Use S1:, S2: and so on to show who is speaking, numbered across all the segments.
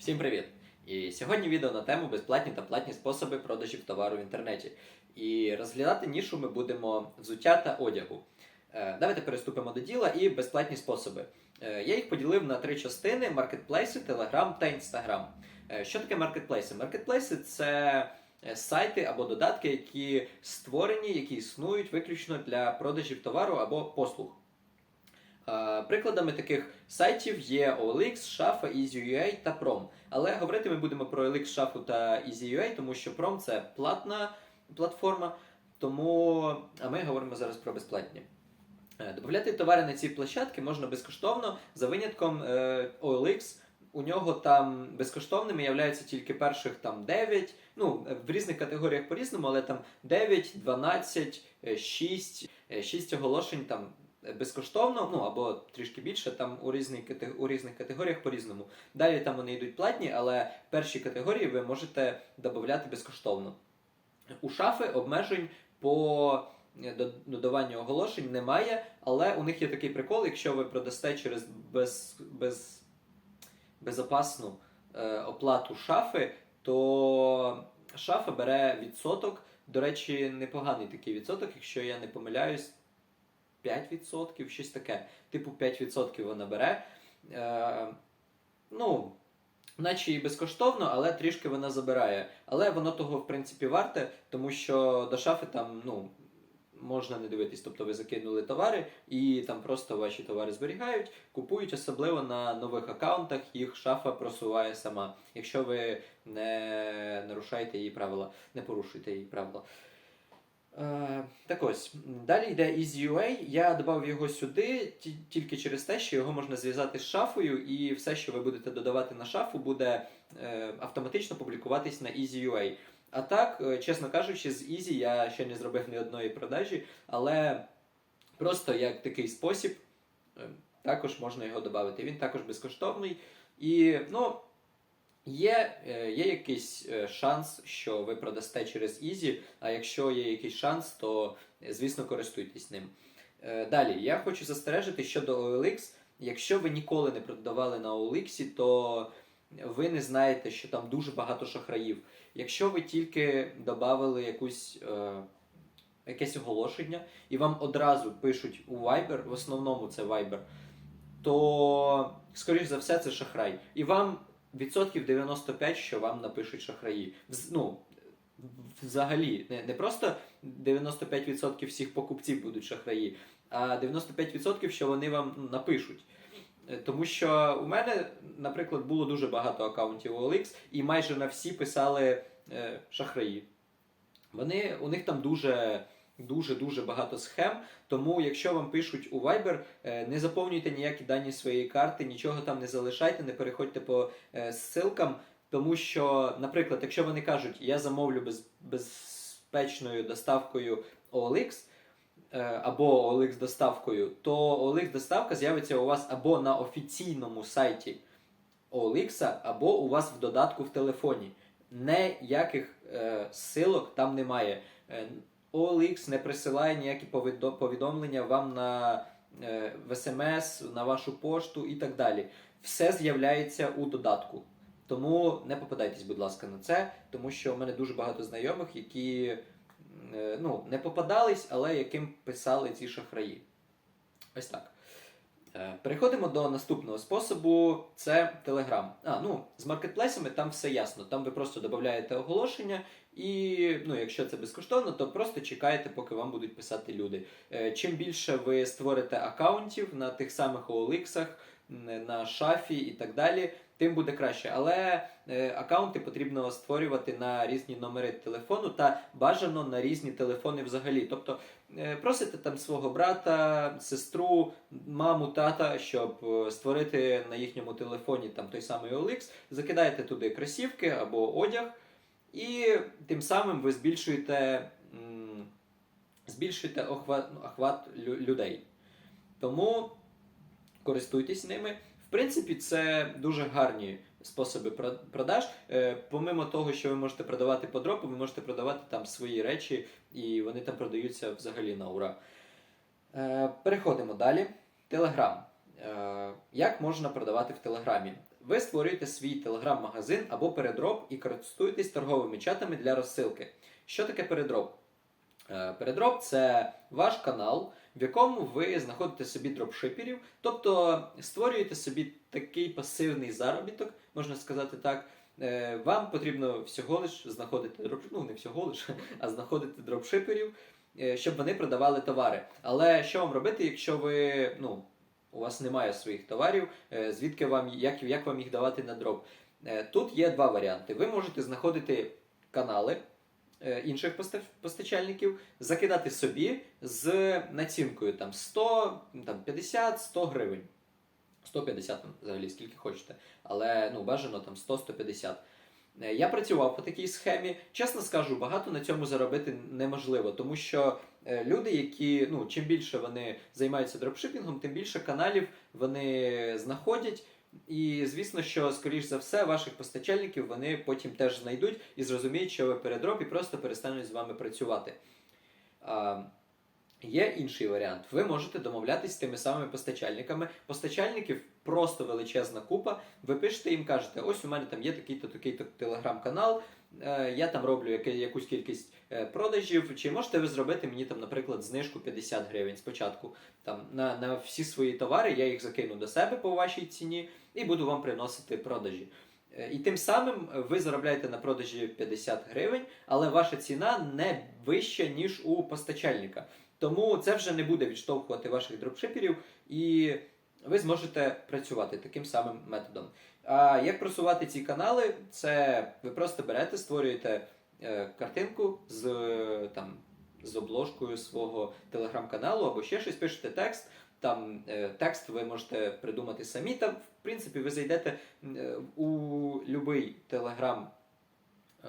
S1: Всім привіт! І сьогодні відео на тему безплатні та платні способи продажів товару в інтернеті. І розглядати нішу ми будемо взуття та одягу. Е, Давайте переступимо до діла і безплатні способи. Е, Я їх поділив на три частини: маркетплейси, Телеграм та Інстаграм. Е, Що таке маркетплейси? Маркетплейси це сайти або додатки, які створені, які існують виключно для продажів товару або послуг. Е, Прикладами таких сайтів є OLX, Shafa, EasyUA та Prom. Але говорити ми будемо про OLX, Shafa та EasyUA, тому що Prom це платна платформа, тому а ми говоримо зараз про безплатні. Е, Добавляти товари на ці площадки можна безкоштовно за винятком е, OLX. У нього там безкоштовними являються тільки перших там 9, ну в різних категоріях по-різному, але там 9, 12, е, 6, е, 6 оголошень там безкоштовно, ну або трішки більше, там у різних, у різних категоріях по-різному. Далі там вони йдуть платні, але перші категорії ви можете додати безкоштовно. У шафи обмежень по е, додаванню оголошень немає, але у них є такий прикол, якщо ви продасте через без, без, безопасну е, оплату шафи, то шафа бере відсоток. До речі, непоганий такий відсоток, якщо я не помиляюсь, 5%, щось таке. Типу 5% вона бере. Е, ну, наче і безкоштовно, але трішки вона забирає. Але воно того, в принципі, варте, тому що до шафи там, ну. Можна не дивитись, тобто ви закинули товари, і там просто ваші товари зберігають, купують, особливо на нових аккаунтах, їх шафа просуває сама, якщо ви не нарушаєте її правила, не порушуєте її правила. Е, так ось, далі йде EasyUA. Я додав його сюди тільки через те, що його можна зв'язати з шафою, і все, що ви будете додавати на шафу, буде е, автоматично публікуватись на EasyUA. А так, е, чесно кажучи, з Easy я ще не зробив ні одної продажі, але просто як такий спосіб також можна його додати. Він також безкоштовний. І ну, є, е, є якийсь е, шанс, що ви продасте через Easy, а якщо є якийсь шанс, то е, звісно користуйтесь ним. Далі, я хочу застережити щодо OLX. Якщо ви ніколи не продавали на OLX, то ви не знаєте, що там дуже багато шахраїв. Якщо ви тільки додали якусь. Якесь оголошення, і вам одразу пишуть у Viber, в основному це Viber, то, скоріш за все, це шахрай. І вам відсотків 95, що вам напишуть шахраї. Ну, взагалі, не, не просто 95% всіх покупців будуть шахраї, а 95% що вони вам напишуть. Е, Тому що у мене, наприклад, було дуже багато аккаунтів OLX, і майже на всі писали е, шахраї. Вони, у них там дуже. Дуже дуже багато схем. Тому, якщо вам пишуть у Viber, е, не заповнюйте ніякі дані своєї карти, нічого там не залишайте, не переходьте по е, ссилкам. Тому що, наприклад, якщо вони кажуть, я замовлю без, безпечною доставкою OLX е, або OLX доставкою, то OLX доставка з'явиться у вас або на офіційному сайті OLX, або у вас в додатку в телефоні. Ніяких е, ссилок там немає. OLX не присилає ніякі повідомлення вам на е, в смс, на вашу пошту і так далі. Все з'являється у додатку. Тому не попадайтесь, будь ласка, на це, тому що у мене дуже багато знайомих, які е, ну, не попадались, але яким писали ці шахраї. Ось так. Е, Переходимо до наступного способу: це Telegram. А, ну, з маркетплейсами там все ясно. Там ви просто додаєте оголошення, і ну, якщо це безкоштовно, то просто чекаєте, поки вам будуть писати люди. Е, Чим більше ви створите аккаунтів на тих самих OLX, на шафі і так далі, тим буде краще. Але е, аккаунти потрібно створювати на різні номери телефону та бажано на різні телефони взагалі. Тобто е, просите там свого брата, сестру, маму, тата, щоб е, створити на їхньому телефоні там той самий OLX, закидаєте туди кросівки або одяг, і тим самим ви збільшуєте, м, збільшуєте охват, охват людей. Тому користуйтесь ними. В принципі, це дуже гарні способи продаж. Е, помимо того, що ви можете продавати по дропу, ви можете продавати там свої речі, і вони там продаються взагалі на ура. Е, переходимо далі. Телеграм. Е, як можна продавати в Телеграмі? ви створюєте свій телеграм-магазин або передроб і користуєтесь торговими чатами для розсилки. Що таке передроб? Е, Передроб це ваш канал, в якому ви знаходите собі дропшиперів, тобто створюєте собі такий пасивний заробіток, можна сказати так. Е, Вам потрібно всього лиш знаходити дроп, ну не всього лиш, а знаходити дропшиперів, е, щоб вони продавали товари. Але що вам робити, якщо ви ну, у вас немає своїх товарів, е, звідки вам як, як вам їх давати на дроп? Тут є два варіанти. Ви можете знаходити канали інших поста- постачальників, закидати собі з націнкою там 100, там 50, 100 гривень. 150 там, взагалі, скільки хочете. Але ну, бажано там 100-150. Е, Я працював по такій схемі. Чесно скажу, багато на цьому заробити неможливо, тому що е, люди, які ну, чим більше вони займаються дропшипінгом, тим більше каналів вони знаходять. І звісно, що, скоріш за все, ваших постачальників вони потім теж знайдуть і зрозуміють, що ви передроп і просто перестануть з вами працювати. А, Є інший варіант. Ви можете домовлятися з тими самими постачальниками. Постачальників просто величезна купа. Ви пишете їм, кажете, ось у мене там є такий-то такий-то телеграм-канал, е, я там роблю якусь кількість е, продажів. Чи можете ви зробити мені там, наприклад, знижку 50 гривень спочатку? Там на, на всі свої товари я їх закину до себе по вашій ціні і буду вам приносити продажі. Е, І тим самим ви заробляєте на продажі 50 гривень, але ваша ціна не вища, ніж у постачальника. Тому це вже не буде відштовхувати ваших дропшиперів, і ви зможете працювати таким самим методом. А як просувати ці канали? Це ви просто берете, створюєте е, картинку з, е, там, з обложкою свого телеграм-каналу або ще щось, пишете текст. Там е, текст ви можете придумати самі. Там, в принципі, ви зайдете е, у будь-який телеграм е,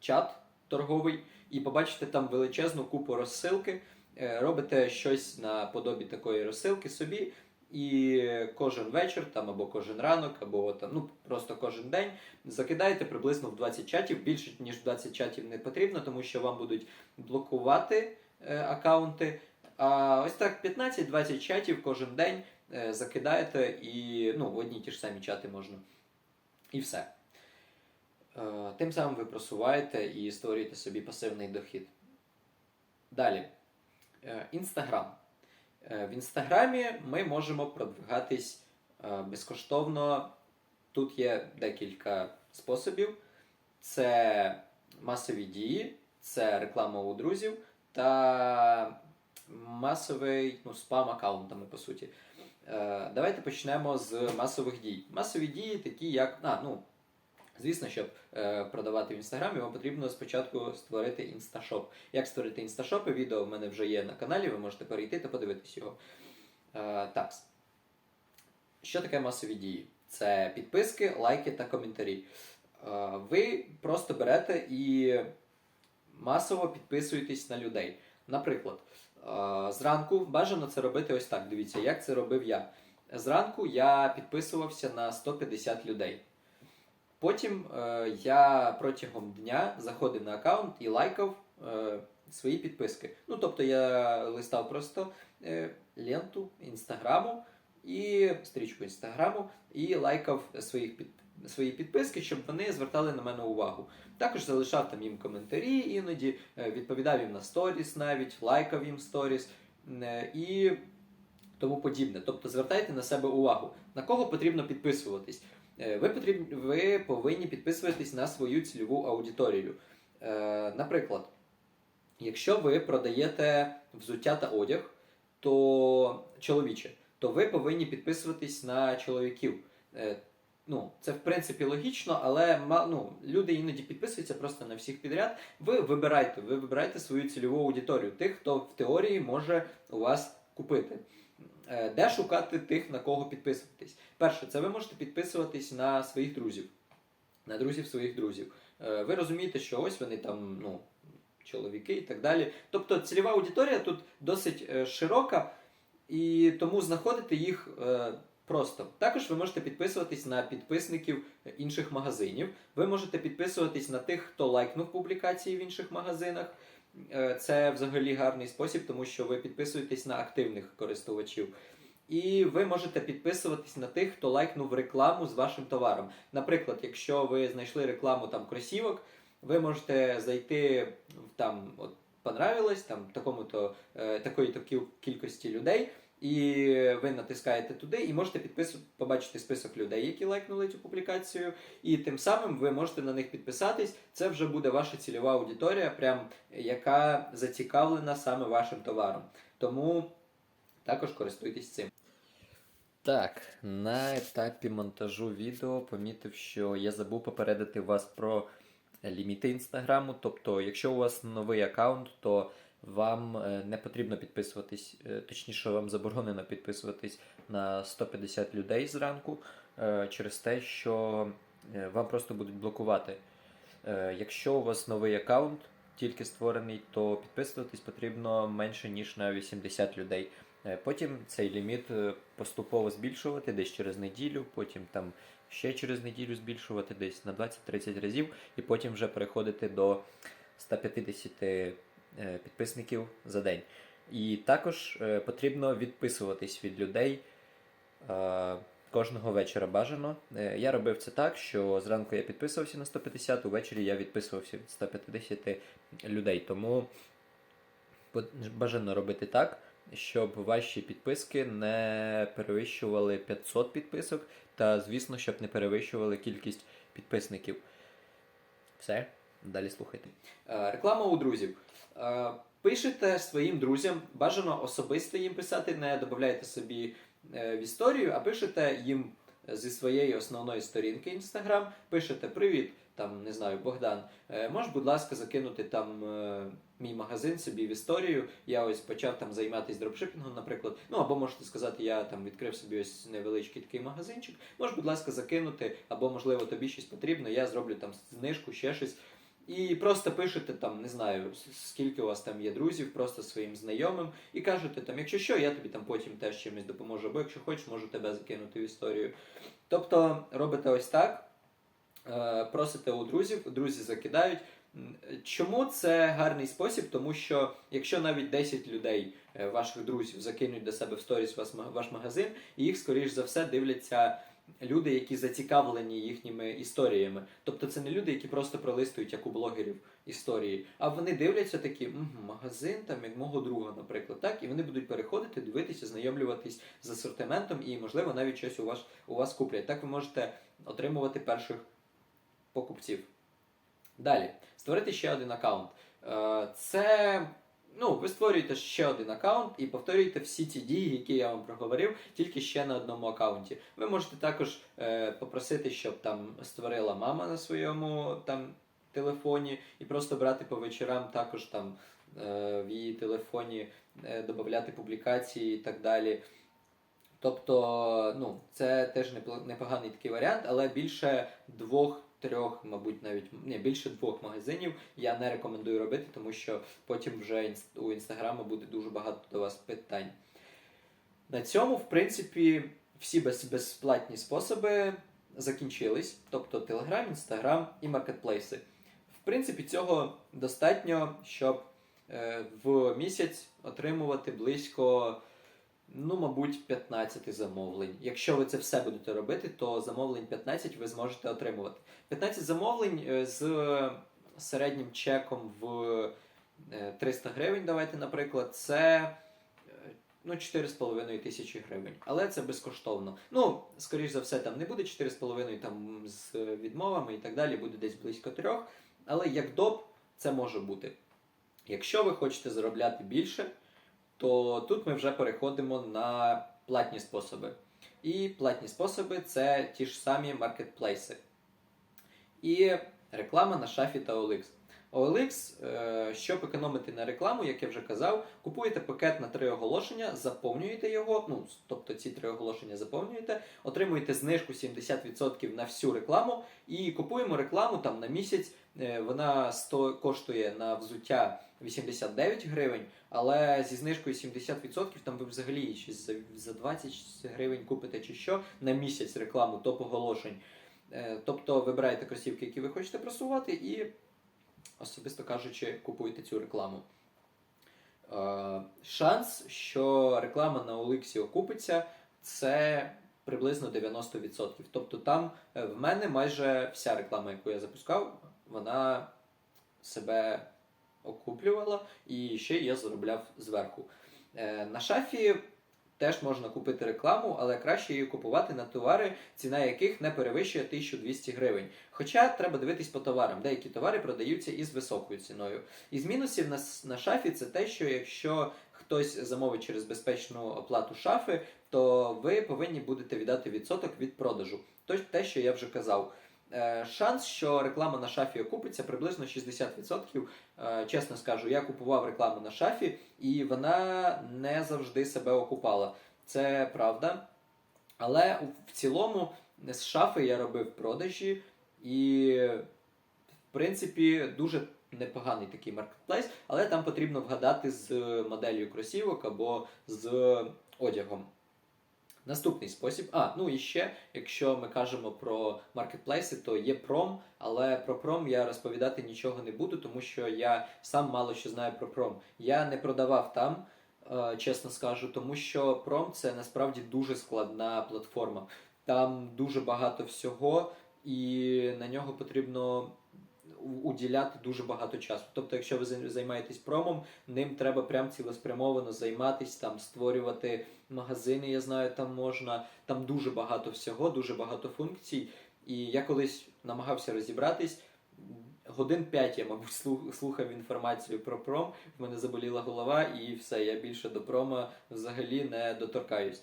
S1: чат торговий і побачите там величезну купу розсилки. Е, робите щось на подобі такої розсилки собі, і кожен вечір, там або кожен ранок, або там, ну просто кожен день закидаєте приблизно в 20 чатів. Більше ніж 20 чатів не потрібно, тому що вам будуть блокувати е, аккаунти. А ось так 15-20 чатів кожен день е, закидаєте і ну, в одні ті ж самі чати можна. І все. Е, Тим самим ви просуваєте і створюєте собі пасивний дохід. Далі. Е, Інстаграм. В інстаграмі ми можемо продвигатись безкоштовно. Тут є декілька способів: це масові дії, це реклама у друзів та масовий ну, спам аккаунтами, по суті. Е, Давайте почнемо з масових дій. Масові дії такі, як. А, ну, Звісно, щоб е, продавати в інстаграмі, вам потрібно спочатку створити інсташоп. Як створити інсташопи? Відео в мене вже є на каналі, ви можете перейти та подивитись його. Е, так. Що таке масові дії? Це підписки, лайки та коментарі. Е, ви просто берете і масово підписуєтесь на людей. Наприклад, зранку бажано це робити ось так. Дивіться, як це робив я. Зранку я підписувався на 150 людей. Потім е, я протягом дня заходив на аккаунт і лайкав е, свої підписки. Ну, тобто я листав просто е, ленту інстаграму і стрічку інстаграму і лайкав своїх під, свої підписки, щоб вони звертали на мене увагу. Також залишав там їм коментарі іноді, е, відповідав їм на сторіс навіть, лайкав їм сторіс е, і тому подібне. Тобто звертайте на себе увагу. На кого потрібно підписуватись? Е, Ви, потрібні, ви повинні підписуватись на свою цільову аудиторію. Наприклад, якщо ви продаєте взуття та одяг, то чоловіче, то ви повинні підписуватись на чоловіків. Ну, це в принципі логічно, але ну, люди іноді підписуються просто на всіх підряд. Ви вибирайте, ви вибирайте свою цільову аудиторію, тих, хто в теорії може у вас купити. Е, Де шукати тих, на кого підписуватись? Перше, це ви можете підписуватись на своїх друзів, на друзів своїх друзів. Е, Ви розумієте, що ось вони там, ну, чоловіки і так далі. Тобто цільова аудиторія тут досить е, широка, і тому знаходити їх просто. Також ви можете підписуватись на підписників інших магазинів. Ви можете підписуватись на тих, хто лайкнув публікації в інших магазинах. Е, Це взагалі гарний спосіб, тому що ви підписуєтесь на активних користувачів. І ви можете підписуватись на тих, хто лайкнув рекламу з вашим товаром. Наприклад, якщо ви знайшли рекламу там кросівок, ви можете зайти там, от понравилось там такому-то е, такої-то кількості людей, і ви натискаєте туди і можете підпису... побачити список людей, які лайкнули цю публікацію, і тим самим ви можете на них підписатись. Це вже буде ваша цільова аудиторія, прям яка зацікавлена саме вашим товаром. Тому також користуйтесь цим. Так, на етапі монтажу відео помітив, що я забув попередити вас про ліміти інстаграму. Тобто, якщо у вас новий аккаунт, то вам е, не потрібно підписуватись, е, точніше, вам заборонено підписуватись на 150 людей зранку е, через те, що вам просто будуть блокувати. Якщо у вас новий аккаунт, тільки створений, то підписуватись потрібно менше, ніж на 80 людей. Потім цей ліміт поступово збільшувати десь через неділю, потім там ще через неділю збільшувати десь на 20-30 разів, і потім вже переходити до 150 е, підписників за день. І також е, потрібно відписуватись від людей е, кожного вечора бажано. Е, Я робив це так, що зранку я підписувався на 150, увечері я відписувався від 150 людей. Тому бажано робити так, щоб ваші підписки не перевищували 500 підписок, та, звісно, щоб не перевищували кількість підписників. Все, далі слухайте. Реклама у друзів. Е, Пишете своїм друзям, бажано особисто їм писати, не додавайте собі е, в історію, а пишете їм зі своєї основної сторінки Instagram, пишете Привіт, там не знаю, Богдан. е, Можеш, будь ласка, закинути там е, мій магазин собі в історію. Я ось почав там займатися дропшипінгом, наприклад. Ну або можете сказати, я там відкрив собі ось невеличкий такий магазинчик. Можеш, будь ласка, закинути, або можливо тобі щось потрібно. Я зроблю там знижку, ще щось. І просто пишете там, не знаю, скільки у вас там є друзів, просто своїм знайомим, і кажете там, якщо що, я тобі там потім теж чимось допоможу, або якщо хочеш, можу тебе закинути в історію. Тобто робите ось так, е, просите у друзів, друзі закидають. Чому це гарний спосіб? Тому що якщо навіть 10 людей, е, ваших друзів, закинуть до себе в сторіс ваш магазин, і їх, скоріш за все, дивляться люди, які зацікавлені їхніми історіями. Тобто це не люди, які просто пролистують, як у блогерів історії, а вони дивляться такі «Мгм, магазин, там як мого друга, наприклад, так, і вони будуть переходити, дивитися, знайомлюватись з асортиментом і, можливо, навіть щось у вас у вас куплять. Так ви можете отримувати перших покупців. Далі, створити ще один аккаунт. Е, Це ну, ви створюєте ще один аккаунт і повторюєте всі ті дії, які я вам проговорив, тільки ще на одному аккаунті. Ви можете також е, попросити, щоб там створила мама на своєму там телефоні, і просто брати по вечорам також там е, в її телефоні е, додати публікації і так далі. Тобто, ну, це теж непоганий такий варіант, але більше двох-трьох, мабуть, навіть ні, більше двох магазинів я не рекомендую робити, тому що потім вже у інстаграму буде дуже багато до вас питань. На цьому, в принципі, всі безплатні способи закінчились, тобто Telegram, Instagram і маркетплейси. В принципі, цього достатньо, щоб е, в місяць отримувати близько, ну, мабуть, 15 замовлень. Якщо ви це все будете робити, то замовлень 15 ви зможете отримувати. 15 замовлень е, з середнім чеком в е, 300 гривень, давайте, наприклад, це е, ну, 4,5 тисячі гривень. Але це безкоштовно. Ну, скоріш за все, там не буде 4,5 там з відмовами і так далі, буде десь близько трьох. Але як доп, це може бути. Якщо ви хочете заробляти більше, то тут ми вже переходимо на платні способи. І платні способи це ті ж самі маркетплейси. І реклама на шафі та OLX. OLX, е, щоб економити на рекламу, як я вже казав, купуєте пакет на три оголошення, заповнюєте його, ну, тобто ці три оголошення заповнюєте, отримуєте знижку 70% на всю рекламу і купуємо рекламу там на місяць. Е, Вона сто, коштує на взуття 89 гривень, але зі знижкою 70% там ви взагалі щось за, за 20 гривень купите чи що на місяць рекламу топ-оголошень. Е, Тобто вибираєте кросівки, які ви хочете просувати, і, особисто кажучи, купуєте цю рекламу. Е, Шанс, що реклама на Оликсі окупиться, це приблизно 90%. Тобто там е, в мене майже вся реклама, яку я запускав, вона себе окуплювала і ще я заробляв зверху. Е, На шафі теж можна купити рекламу, але краще її купувати на товари, ціна яких не перевищує 1200 гривень. Хоча треба дивитись по товарам. Деякі товари продаються із високою ціною. Із мінусів на, на шафі це те, що якщо хтось замовить через безпечну оплату шафи, то ви повинні будете віддати відсоток від продажу. Тобто те, що я вже казав. Е, Шанс, що реклама на шафі окупиться, приблизно 60%. Е, Чесно скажу, я купував рекламу на шафі, і вона не завжди себе окупала. Це правда. Але в цілому з шафи я робив продажі, і в принципі дуже непоганий такий маркетплейс, але там потрібно вгадати з моделлю кросівок або з одягом. Наступний спосіб. А, ну і ще, якщо ми кажемо про маркетплейси, то є пром, але про пром я розповідати нічого не буду, тому що я сам мало що знаю про пром. Я не продавав там, е, чесно скажу, тому що пром це насправді дуже складна платформа. Там дуже багато всього, і на нього потрібно уділяти дуже багато часу. Тобто, якщо ви займаєтесь промом, ним треба прям цілеспрямовано займатись, там створювати магазини, я знаю, там можна. Там дуже багато всього, дуже багато функцій. І я колись намагався розібратись. Годин 5 я, мабуть, слухав інформацію про пром. В мене заболіла голова, і все, я більше до прома взагалі не доторкаюсь.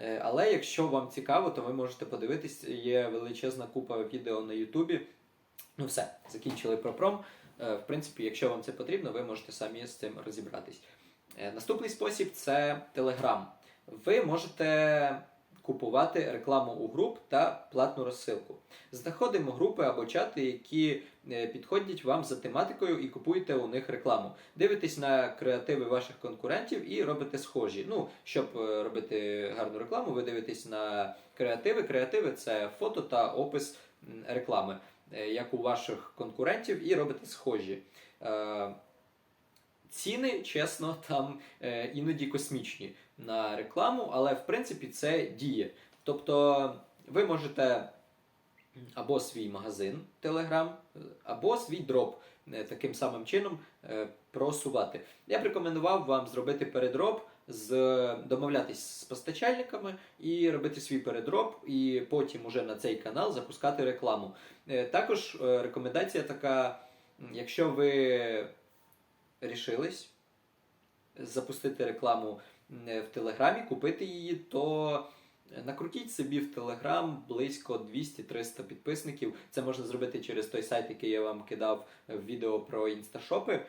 S1: Е, Але якщо вам цікаво, то ви можете подивитись. Є величезна купа відео на Ютубі. Ну все, закінчили про пром. Е, В принципі, якщо вам це потрібно, ви можете самі з цим розібратись. Е, Наступний спосіб це Telegram. Ви можете купувати рекламу у груп та платну розсилку. Знаходимо групи або чати, які е, підходять вам за тематикою і купуєте у них рекламу. Дивитесь на креативи ваших конкурентів і робите схожі. Ну, щоб е, робити гарну рекламу, ви дивитесь на креативи. Креативи це фото та опис реклами, е, як у ваших конкурентів, і робите схожі. Ціни, чесно, там е, іноді космічні на рекламу, але в принципі це діє. Тобто ви можете або свій магазин Telegram, або свій дроп е, таким самим чином е, просувати. Я б рекомендував вам зробити передроп, з, домовлятись з постачальниками і робити свій передроп, і потім уже на цей канал запускати рекламу. Е, Також е, рекомендація така, якщо ви рішились запустити рекламу в Телеграмі, купити її, то накрутіть собі в Телеграм близько 200-300 підписників. Це можна зробити через той сайт, який я вам кидав в відео про інсташопи.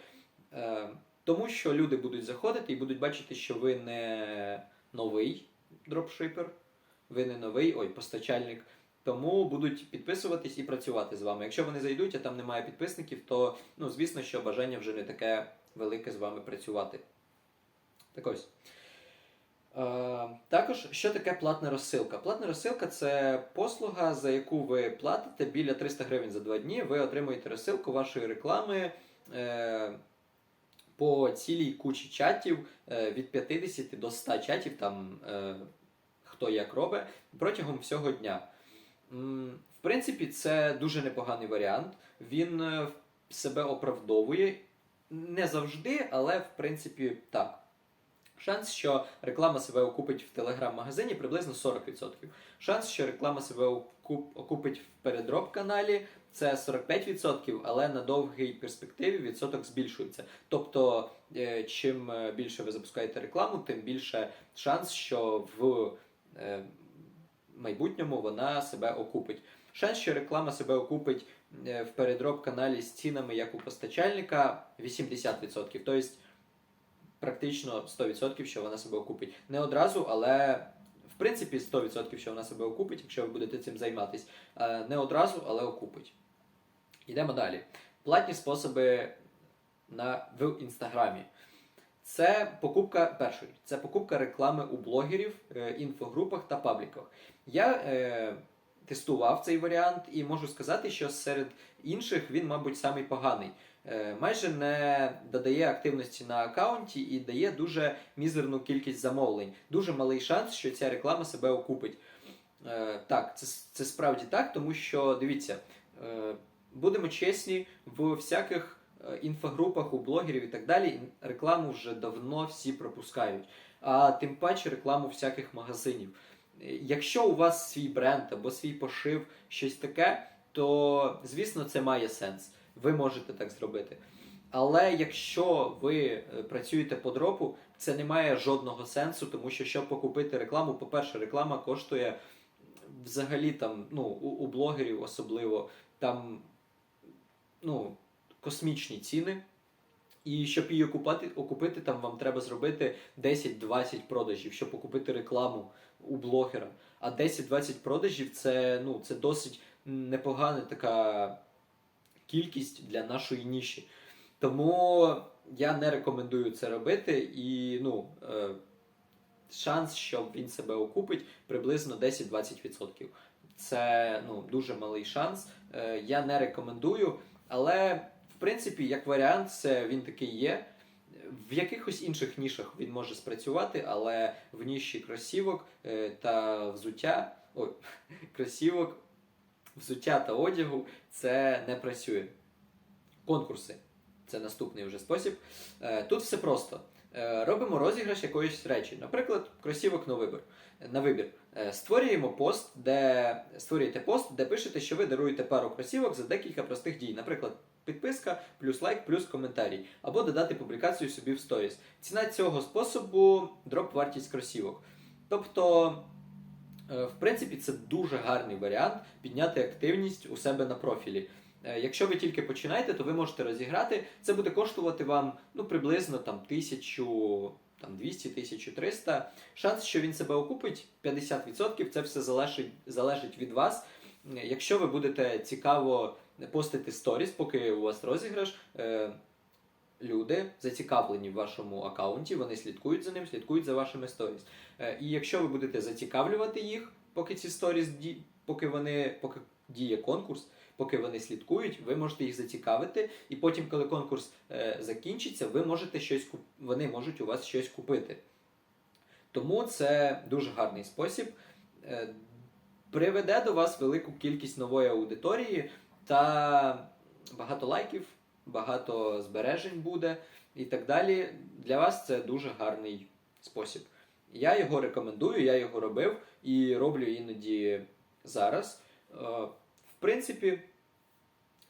S1: Е, Тому що люди будуть заходити і будуть бачити, що ви не новий дропшипер, ви не новий ой, постачальник. Тому будуть підписуватись і працювати з вами. Якщо вони зайдуть, а там немає підписників, то ну, звісно, що бажання вже не таке велике з вами працювати. Так ось. Е, також, що таке платна розсилка? Платна розсилка це послуга, за яку ви платите біля 300 гривень за два дні. Ви отримуєте розсилку вашої реклами е, по цілій кучі чатів е, від 50 до 100 чатів, там е, хто як робить, протягом всього дня. В принципі, це дуже непоганий варіант. Він е, себе оправдовує не завжди, але в принципі так. Шанс, що реклама себе окупить в телеграм-магазині приблизно 40%. Шанс, що реклама себе окупить в передроп-каналі, це 45%, але на довгій перспективі відсоток збільшується. Тобто, е, чим е, більше ви запускаєте рекламу, тим більше шанс, що в майбутньому вона себе окупить. Шанс, що реклама себе окупить е, в передроп-каналі з цінами, як у постачальника, 80%. Тобто, практично 100%, що вона себе окупить. Не одразу, але в принципі 100%, що вона себе окупить, якщо ви будете цим займатись. Е, Не одразу, але окупить. Йдемо далі. Платні способи на, в інстаграмі. Це покупка першої, це покупка реклами у блогерів, е, інфогрупах та пабліках. Я е, тестував цей варіант, і можу сказати, що серед інших він, мабуть, самий поганий. Е, Майже не додає активності на аккаунті і дає дуже мізерну кількість замовлень. Дуже малий шанс, що ця реклама себе окупить. Е, Так, це, це справді так, тому що дивіться, е, будемо чесні, в всяких інфогрупах у блогерів і так далі рекламу вже давно всі пропускають. А тим паче рекламу всяких магазинів. Е, Якщо у вас свій бренд або свій пошив, щось таке, то звісно це має сенс. Ви можете так зробити. Але якщо ви е, працюєте по дропу, це не має жодного сенсу, тому що щоб покупити рекламу, по-перше, реклама коштує взагалі там, ну, у, у блогерів особливо там ну, космічні ціни. І щоб її окупати, окупити, там вам треба зробити 10-20 продажів, щоб окупити рекламу у блогера. А 10-20 продажів це, ну, це досить непогана така кількість для нашої ніші. Тому я не рекомендую це робити. І ну, е, шанс, що він себе окупить, приблизно 10-20%. Це ну, дуже малий шанс. Е, я не рекомендую, але принципі, як варіант, це він такий є. В якихось інших нішах він може спрацювати, але в ніші кросівок е, та взуття, ой, кросівок, взуття та одягу це не працює. Конкурси це наступний вже спосіб. Е, Тут все просто. Е, Робимо розіграш якоїсь речі, наприклад, кросівок на вибір. На вибір. Створюємо пост, де створюєте пост, де пишете, що ви даруєте пару кросівок за декілька простих дій. Наприклад, підписка, плюс лайк, плюс коментарій, або додати публікацію собі в сторіс. Ціна цього способу дроп вартість кросівок. Тобто, е, в принципі, це дуже гарний варіант підняти активність у себе на профілі. Е, Якщо ви тільки починаєте, то ви можете розіграти. Це буде коштувати вам ну, приблизно там, 1000, там, 200 1300. Шанс, що він себе окупить 50%. Це все залежить, залежить від вас. Е, Якщо ви будете цікаво постити сторіс, поки у вас розіграш, е, люди зацікавлені в вашому аккаунті, вони слідкують за ним, слідкують за вашими сторіс. Е, І якщо ви будете зацікавлювати їх, поки ці сторіс ді- поки вони поки діє конкурс, поки вони слідкують, ви можете їх зацікавити, і потім, коли конкурс е, закінчиться, ви можете щось куп... вони можуть у вас щось купити. Тому це дуже гарний спосіб. Е, приведе до вас велику кількість нової аудиторії та багато лайків, багато збережень буде і так далі. Для вас це дуже гарний спосіб. Я його рекомендую, я його робив і роблю іноді зараз. Е, В принципі,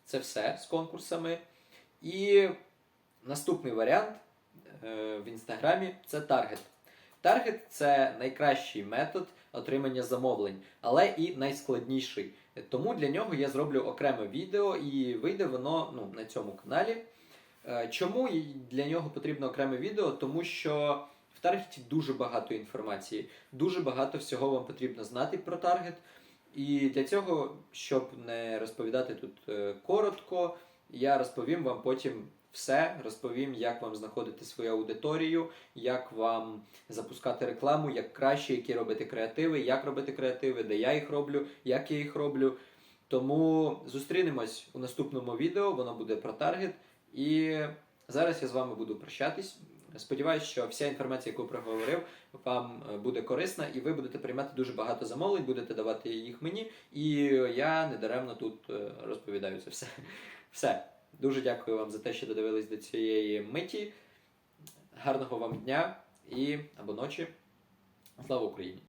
S1: це все з конкурсами. І наступний варіант е, в інстаграмі це таргет. Таргет це найкращий метод отримання замовлень, але і найскладніший. Тому для нього я зроблю окреме відео і вийде воно ну, на цьому каналі. Е, Чому для нього потрібно окреме відео? Тому що в таргеті дуже багато інформації, дуже багато всього вам потрібно знати про таргет. І для цього, щоб не розповідати тут е, коротко, я розповім вам потім все, розповім, як вам знаходити свою аудиторію, як вам запускати рекламу, як краще, які робити креативи, як робити креативи, де я їх роблю, як я їх роблю. Тому зустрінемось у наступному відео, воно буде про таргет. І зараз я з вами буду прощатись. Сподіваюсь, що вся інформація, яку проговорив, вам е, буде корисна, і ви будете приймати дуже багато замовлень, будете давати їх мені, і я недаремно тут е, розповідаю це все. Все. Дуже дякую вам за те, що додивились до цієї миті. Гарного вам дня і або ночі. Слава Україні!